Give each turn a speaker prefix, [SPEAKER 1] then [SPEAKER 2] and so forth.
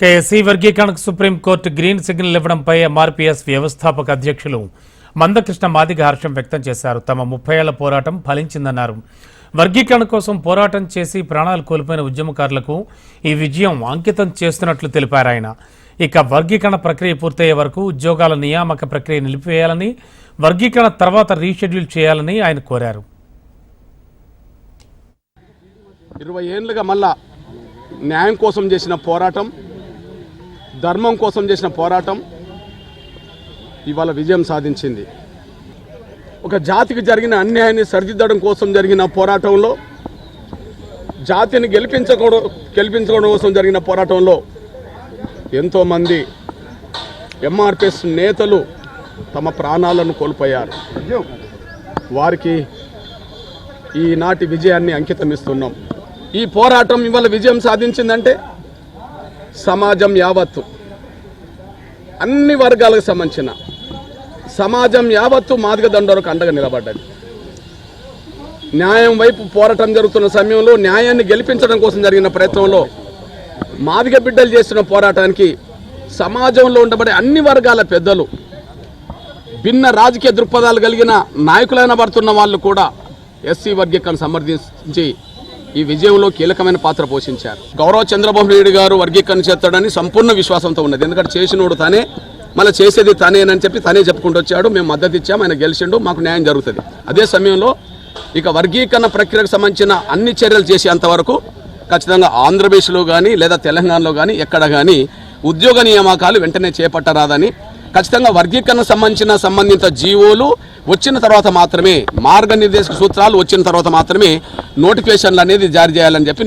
[SPEAKER 1] KSC వర్గీకరణకు supreme court green signal ఇవ్వడంపై MRPS వ్యవస్థాపక అధ్యక్షులు మందకృష్ణ మాదిగ హర్షం వ్యక్తం చేశారు. తమ ముప్పై ఏళ్ళ పోరాటం ఫలించిందన్నారు. వర్గీకరణ కోసం పోరాటం చేసి ప్రాణాలు కోల్పోయిన ఉద్యమకారులకు ఈ విజయం అంకితం చేస్తున్నట్లు తెలిపారు ఆయన. ఇక వర్గీకరణ ప్రక్రియ పూర్తయ్యే వరకు ఉద్యోగాల నియామక ప్రక్రియ నిలిపివేయాలని వర్గీకరణ తర్వాత రీషెడ్యూల్ చేయాలని ఆయన కోరారు.
[SPEAKER 2] ఇరవై ఏళ్ళుగా మళ్ళా న్యాయం కోసం చేసిన పోరాటం ధర్మం కోసం చేసిన పోరాటం ఇవాళ విజయం సాధించింది. ఒక జాతికి జరిగిన అన్యాయాన్ని సరిదిద్దడం కోసం జరిగిన పోరాటంలో జాతిని గెలిపించకూడ గెలిపించుకోవడం కోసం జరిగిన పోరాటంలో ఎంతోమంది ఎంఆర్పిఎస్ నేతలు తమ ప్రాణాలను కోల్పోయారు. వారికి ఈనాటి విజయాన్ని అంకితం ఇస్తున్నాం ఈ పోరాటం ఇవాళ విజయం సాధించిందంటే సమాజం యావత్తు అన్ని వర్గాలకు సంబంధించిన సమాజం యావత్తు మాదిగ దండోరకు అండగా నిలబడ్డది. న్యాయం వైపు పోరాటం జరుగుతున్న సమయంలో న్యాయాన్ని గెలిపించడం కోసం జరిగిన ప్రయత్నంలో మాదిగ బిడ్డలు చేస్తున్న పోరాటానికి సమాజంలో ఉండబడే అన్ని వర్గాల పెద్దలు భిన్న రాజకీయ దృక్పథాలు కలిగిన నాయకులైన పడుతున్న వాళ్ళు కూడా ఎస్సీ వర్గీకరణ సమర్థించి ఈ విజయంలో కీలకమైన పాత్ర పోషించారు. గౌరవ చంద్రబాబు నాయుడు గారు వర్గీకరణ చేస్తాడని సంపూర్ణ విశ్వాసంతో ఉన్నది. ఎందుకంటే చేసినోడు తానే మళ్ళీ చేసేది తానేనని చెప్పి తానే చెప్పుకుంటూ వచ్చాడు. మేము మద్దతు ఇచ్చాము ఆయన గెలిచిండు మాకు న్యాయం జరుగుతుంది. అదే సమయంలో ఇక వర్గీకరణ ప్రక్రియకు సంబంధించిన అన్ని చర్యలు చేసేంతవరకు ఖచ్చితంగా ఆంధ్రప్రదేశ్లో కానీ లేదా తెలంగాణలో కానీ ఎక్కడ కానీ ఉద్యోగ నియామకాలు వెంటనే చేపట్టరాదని ఖచ్చితంగా వర్గీకరణ సంబంధించిన సంబంధిత జీవోలు వచ్చిన తర్వాత మాత్రమే మార్గనిర్దేశక సూత్రాలు వచ్చిన తర్వాత మాత్రమే నోటిఫికేషన్లు అనేది జారీ చేయాలని చెప్పి